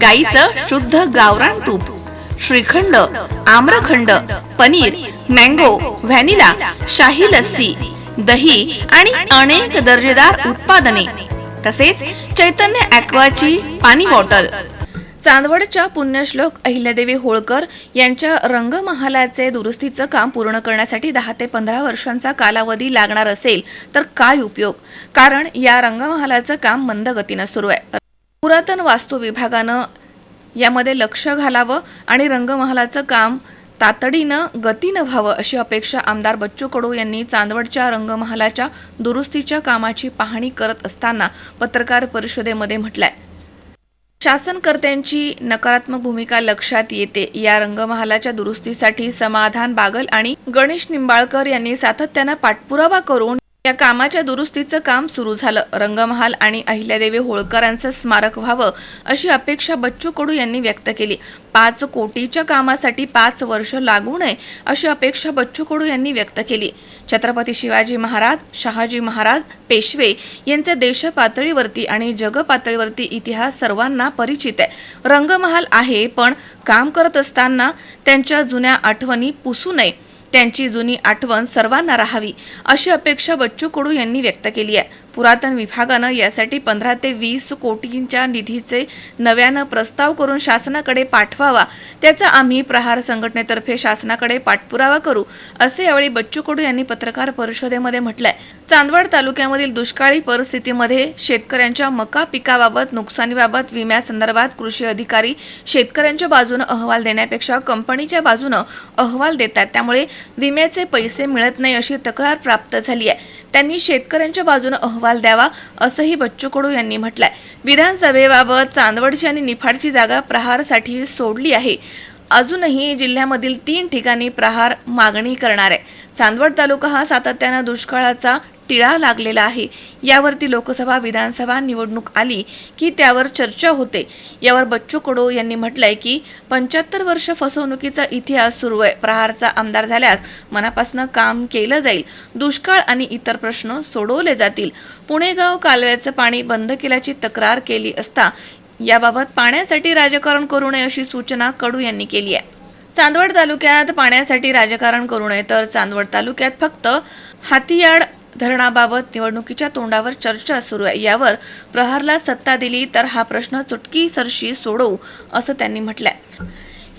गाईचं शुद्ध गावरान तूप श्रीखंड आम्रखंड पनीर मँगो व्हॅनिला शाही लस्सी दही आणि अनेक दर्जेदार उत्पादने तसेच चैतन्य ॲक्वाची पाणी बॉटल. चांदवडच्या पुण्यश्लोक अहिल्यादेवी होळकर यांच्या रंगमहालाचे दुरुस्तीचं काम पूर्ण करण्यासाठी दहा ते पंधरा वर्षांचा कालावधी लागणार असेल तर काय उपयोग? कारण या रंगमहालाचं काम मंद गतीनं सुरू आहे. पुरातन वास्तू विभागानं यामध्ये लक्ष घालावं आणि रंगमहालाचं काम तातडीनं गतीनं व्हावं अशी अपेक्षा आमदार बच्चू कडू यांनी चांदवडच्या रंगमहालाच्या दुरुस्तीच्या कामाची पाहणी करत असताना पत्रकार परिषदेमध्ये म्हटलंय. शासनकर्त्यांची नकारात्मक भूमिका लक्षात येते. या रंगमहालाच्या दुरुस्तीसाठी समाधान बागल आणि गणेश निंबाळकर यांनी सातत्यानं पाठपुरावा करून या कामाच्या दुरुस्तीचं काम सुरू झालं. रंगमहाल आणि अहिल्यादेवी होळकरांचं स्मारक व्हावं अशी अपेक्षा बच्चू कडू यांनी व्यक्त केली. पाच कोटीच्या कामासाठी पाच वर्ष लागू नये अशी अपेक्षा बच्चू कडू यांनी व्यक्त केली. छत्रपती शिवाजी महाराज शहाजी महाराज पेशवे यांचे देश पातळीवरती आणि जग पातळीवरती इतिहास सर्वांना परिचित आहे. रंगमहाल आहे पण काम करत असताना त्यांच्या जुन्या आठवणी पुसू नये. त्यांची जुनी आठवण सर्वांना राहावी अशी अपेक्षा बच्चू कडू यांनी व्यक्त केली आहे. पुरातन विभागानं यासाठी पंधरा ते वीस कोटींच्या निधीचे नव्यानं प्रस्ताव करून शासनाकडे पाठवावा. त्याचा आम्ही प्रहार संघटनेतर्फे शासनाकडे पाठपुरावा करू असे यावेळी बच्चू कडू यांनी पत्रकार परिषदेमध्ये म्हटलंय. चांदवड तालुक्यामधील दुष्काळी परिस्थितीमध्ये शेतकऱ्यांच्या मका पिकाबाबत नुकसानीबाबत विम्यासंदर्भात कृषी अधिकारी शेतकऱ्यांच्या बाजूनं अहवाल देण्यापेक्षा कंपनीच्या बाजूनं अहवाल देतात. त्यामुळे विम्याचे पैसे मिळत नाही अशी तक्रार प्राप्त झाली आहे त्यांनी शेतकऱ्यांच्या बाजूनं अहवाल द्यावा असंही बच्चू कडू यांनी म्हटलंय. विधानसभेबाबत चांदवडची आणि निफाडची जागा प्रहारसाठी सोडली आहे. अजूनही जिल्ह्यामधील तीन ठिकाणी प्रहार मागणी करणार. आहे चांदवड तालुका हा सातत्यानं दुष्काळाचा टिळा लागलेला आहे. यावरती लोकसभा विधानसभा निवडणूक आली की त्यावर चर्चा होते. यावर बच्चू कडू यांनी म्हटलंय की पंच्याहत्तर वर्ष फसवणुकीचा इतिहास सुरू आहे. प्रहारचा आमदार झाल्यास मनापासून काम केलं जाईल. दुष्काळ आणि इतर प्रश्न सोडवले जातील. पुणेगाव कालव्याचं पाणी बंद केल्याची तक्रार केली असता याबाबत पाण्यासाठी राजकारण करू नये अशी सूचना कडू यांनी केली आहे. चांदवड तालुक्यात पाण्यासाठी राजकारण करू नये तर चांदवड तालुक्यात फक्त हातीयाड धरणाबाबत निवडणुकीच्या तोंडावर चर्चा सुरू आहे. यावर प्रहारला सत्ता दिली तर हा प्रश्न चुटकी सरशी सोडवू असं त्यांनी म्हटलंय.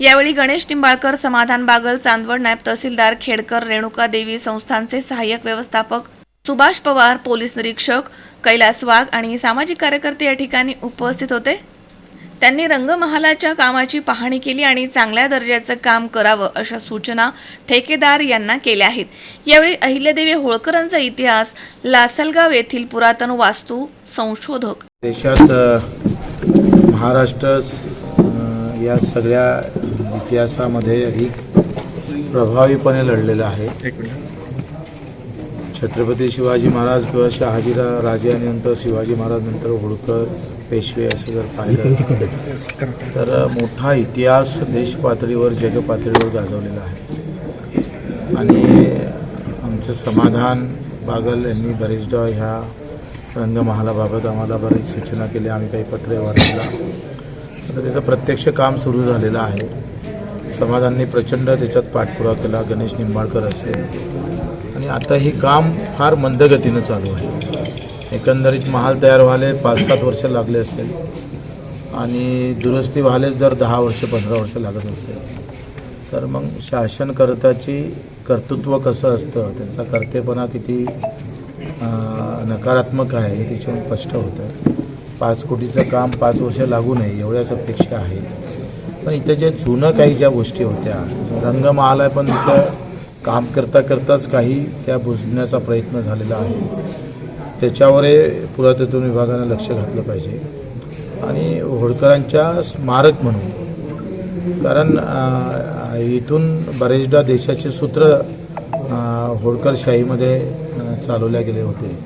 यावेळी गणेश निंबाळकर समाधान बागल चांदवड नायब तहसीलदार खेडकर रेणुका देवी संस्थांचे सहाय्यक व्यवस्थापक सुभाष पवार पोलीस निरीक्षक कैलास वाघ आणि सामाजिक कार्यकर्ते या ठिकाणी उपस्थित होते. त्यांनी रंगमहालाच्या कामाची पाहणी केली आणि चांगल्या दर्जाचं काम करावं अशा सूचना ठेकेदार यांना केल्या आहेत. यावेळी अहिल्यादेवी होळकरांचा इतिहास लासलगाव येथील पुरातन वास्तू संशोधक. देशात महाराष्ट्र या सगळ्या इतिहासामध्ये अधिक प्रभावीपणे लढलेलं आहे. छत्रपती शिवाजी महाराज किंवा शहाजीरा राजे आणि नंतर शिवाजी महाराज नंतर होळकर पेशवे असं जर पाहिलं तर मोठा इतिहास देश पातळीवर जग पातळीवर गाजवलेला आहे. आणि आमचं समाधान बागल यांनी बरेचदा ह्या रंगमहालाबाबत आम्हाला बरीच सूचना केल्या. आम्ही काही पत्रव्यवहार केला आता त्याचं प्रत्यक्ष काम सुरू झालेलं आहे. समाधानने प्रचंड त्याच्यात पाठपुरावा केला. गणेश निंबाळकर असेल. आणि आता हे काम फार मंदगतीनं चालू आहे. एकंदरीत महाल तयार व्हायला पाच सात वर्ष लागले असेल. आणि दुरुस्ती व्हायलाच जर दहा वर्ष पंधरा वर्ष लागत असेल तर मग शासनकर्त्याची कर्तृत्व कसं असतं? त्यांचा कर्तेपणा किती नकारात्मक आहे हे त्याच्यावर स्पष्ट होतं. पाच कोटीचं काम पाच वर्ष लागू नये एवढ्याच अपेक्षा आहे. पण इथं जे जुनं काही ज्या गोष्टी होत्या रंगमहाल आहे पण तिथं काम करता करताच काही त्या बुजण्याचा प्रयत्न झालेला आहे. त्याच्यावर पुरातत्व विभागानं लक्ष घातलं पाहिजे. आणि होळकरांच्या स्मारक म्हणून. कारण इथून बरेचदा देशाचे सूत्र होळकरशाहीमध्ये चालवले चालवल्या गेले होते.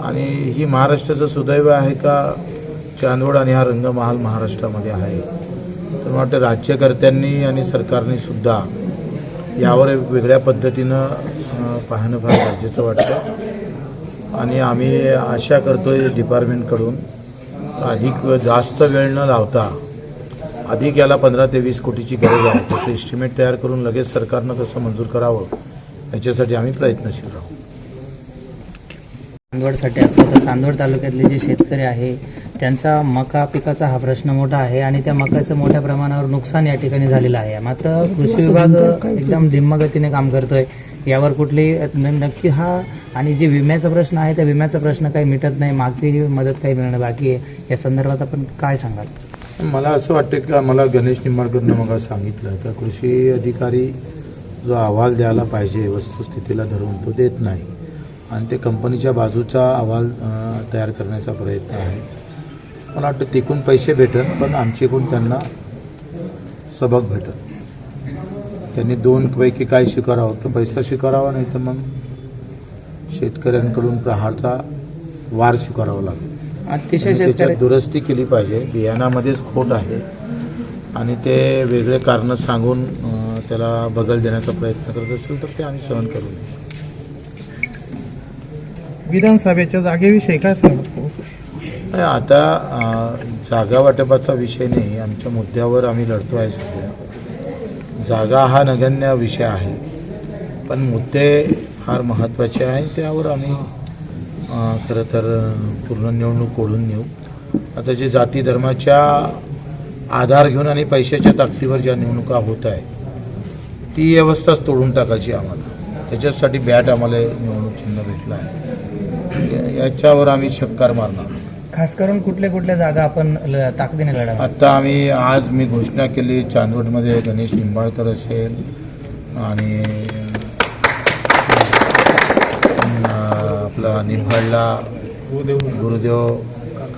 आणि ही महाराष्ट्राचं सुदैव आहे का? चांदवड आणि हा रंगमहाल महाराष्ट्रामध्ये आहे. तर मला वाटतं राज्यकर्त्यांनी आणि सरकारने सुद्धा यावर वेगळ्या पद्धतीनं पाहणं फार गरजेचं वाटतं. आणि आम्ही आशा करतो आहे डिपार्टमेंटकडून अधिक जास्त वेळ न लावता अधिक याला पंधरा ते वीस कोटीची गरज आहे. त्याचं इस्टिमेट तयार करून लगेच सरकारनं कसं मंजूर करावं याच्यासाठी आम्ही प्रयत्नशील राहू. चांदवडसाठी असो तर चांदवड तालुक्यातले जे शेतकरी आहे त्यांचा मका पिकाचा हा प्रश्न मोठा आहे आणि त्या मकाचं मोठ्या प्रमाणावर नुकसान या ठिकाणी झालेलं आहे. मात्र कृषी विभाग एकदम धिम्मगतीने काम करतोय. यावर कुठली नक्की हा आणि जे विम्याचा प्रश्न आहे त्या विम्याचा प्रश्न काही मिटत नाही मागची मदत काही मिळणं बाकी आहे. या संदर्भात आपण काय सांगाल? मला असं वाटतं की मला गणेश निंबाळकरनं मग सांगितलं का कृषी अधिकारी जो अहवाल द्यायला पाहिजे वस्तुस्थितीला धरून तो देत नाही. आणि ते कंपनीच्या बाजूचा अहवाल तयार करण्याचा प्रयत्न आहे. मला वाटतं तिकून पैसे भेटन पण आमच्याकडून त्यांना सबक भेटल त्यांनी दोन पैकी काय स्वीकारावं? तर पैसा स्वीकारावा नाही तर मग शेतकऱ्यांकडून प्रहारचा वार स्वीकारावा लागेल. अतिशय त्याच्यात दुरुस्ती केली पाहिजे. बियाणामध्येच खोट आहे. आणि ते वेगळे कारण सांगून त्याला बगल देण्याचा प्रयत्न करत असेल तर ते आम्ही सहन करू नये. विधानसभेच्या जागेविषयी काय सांगत आता जागा वाटपाचा विषय नाही. आमच्या मुद्द्यावर आम्ही लढतो आहे सध्या. जागा हा नगण्य विषय आहे. पण मुद्दे फार महत्त्वाचे आहे त्यावर आम्ही खरं तर पूर्ण निवडणूक ओढून नेऊ. आता जे जाती धर्माच्या आधार घेऊन आणि पैशाच्या ताकदीवर ज्या निवडणुका होत आहे ती व्यवस्थाच तोडून टाकायची आम्हाला. त्याच्यासाठी बॅट आम्हाला निवडणूक चिन्ह भेटलं आहे. याच्यावर आम्ही शक्कार मारणार खास करून कुठल्या कुठल्या जागा आपण ल- ताकदीने लढा आता आम्ही आज मी घोषणा केली चांदवडमध्ये गणेश निंबाळकर असेल आणि आपला निंबाळला गुरुदेव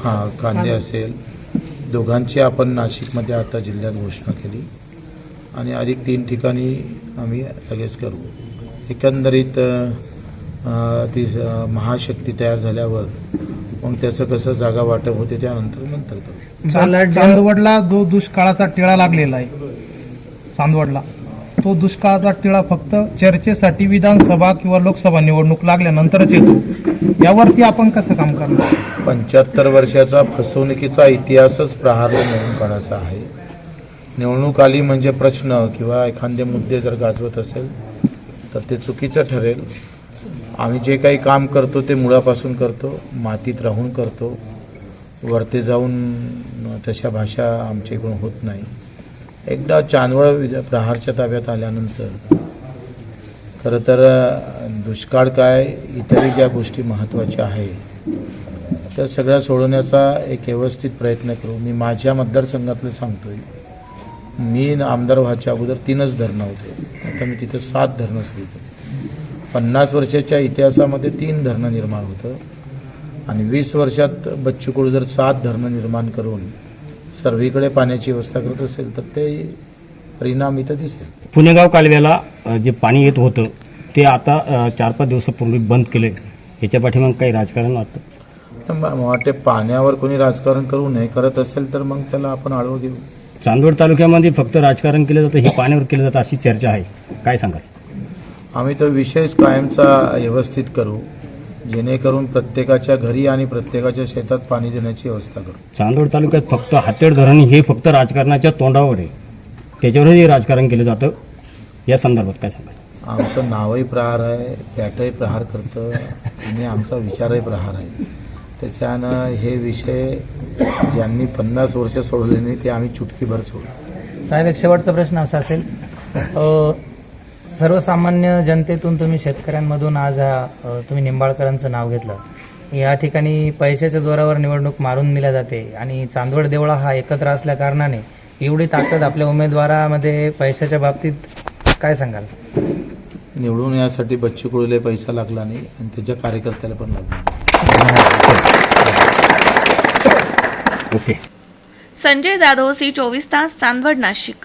हा कांदे असेल. दोघांची आपण नाशिकमध्ये आता जिल्ह्यात घोषणा केली. आणि अधिक तीन ठिकाणी आम्ही लगेच करू. एकंदरीत ती महाशक्ती तयार झाल्यावर मग त्याचं कसं जागा वाटप होते त्यानंतर नंतर करू बलाढ्य- चांदवडला जो दुष्काळाचा टिळा लागलेला आहे. चांदवडला. तो दुष्काळाचा टिळा फक्त चर्चेसाठी विधानसभा किंवा लोकसभा निवडणूक लागल्यानंतरच येतो. यावरती आपण कसं काम करणार? पंच्याहत्तर वर्षाचा फसवणुकीचा इतिहासच प्रहारला निवडून काढायचा आहे. निवडणूक आली म्हणजे प्रश्न किंवा एखादे मुद्दे जर गाजवत असेल तर ते चुकीचं ठरेल. आम्ही जे काही काम करतो ते मुळापासून करतो मातीत राहून करतो. वरती जाऊन तशा भाषा आमच्याकडून होत नाही. एकदा चांदवळ प्रहारच्या ताब्यात आल्यानंतर खरं तर दुष्काळ काय इतरही ज्या गोष्टी महत्त्वाच्या आहे त्या सगळ्या सोडवण्याचा एक व्यवस्थित प्रयत्न करू. मी माझ्या मतदारसंघातलं सांगतोय मी आमदार व्हायच्या अगोदर तीनच धरणं होते. आता मी तिथं सात धरणं सुरू केली पन्नास वर्षाच्या इतिहासामध्ये तीन धरणं निर्माण होतं. आणि वीस वर्षात बच्चू कडू जर सात धरणं निर्माण करून सर्वीकडे पाण्याची व्यवस्था करत असेल तर ते परिणाम इथं दिसेल. पुणेगाव कालव्याला जे पाणी येत होतं ते आता चार पाच दिवसापूर्वी बंद केले. याच्या पाठीमाग काही राजकारण वाटतं? वाटते पाण्यावर कोणी राजकारण करू नये करत असेल तर मग त्याला आपण आळवं घेऊ चांदवड तालुक्यामध्ये फक्त राजकारण केलं जातं हे पाण्यावर केलं जातं अशी चर्चा आहे. काय सांगाल? आम्ही तो विषयच कायमचा व्यवस्थित करू जेणेकरून प्रत्येकाच्या घरी आणि प्रत्येकाच्या शेतात पाणी देण्याची व्यवस्था करू. चांदवड तालुक्यात फक्त हातेड धरण हे फक्त राजकारणाच्या तोंडावर आहे. त्याच्यावरही राजकारण केलं जातं. या संदर्भात काय सांगाल आमचं नावही प्रहार आहे पॅटही प्रहार करतं आणि आमचा विचारही प्रहार आहे. त्याच्यानं हे विषय ज्यांनी पन्नास वर्ष सोडले नाही ते आम्ही चुटकीभर सोडू. साहेब एक शेवटचा प्रश्न असा असेल. अ, सर्वसामान्य जनतेतून तुम्ही शेतकऱ्यांमधून आज हा तुम्ही निंबाळकरांचं नाव घेतलं. या ठिकाणी पैशाच्या जोरावर निवडणूक मारून दिल्या जाते आणि चांदवड देवळा हा एकत्र असल्या कारणाने एवढी ताकद आपल्या उमेदवारामध्ये पैशाच्या बाबतीत काय सांगाल? निवडून यासाठी बच्चू कडूला पैसा लागला नाही आणि त्याच्या कार्यकर्त्याला पण लागला. ओके. संजय जाधव सी चोवीस तास चांदवड नाशिक.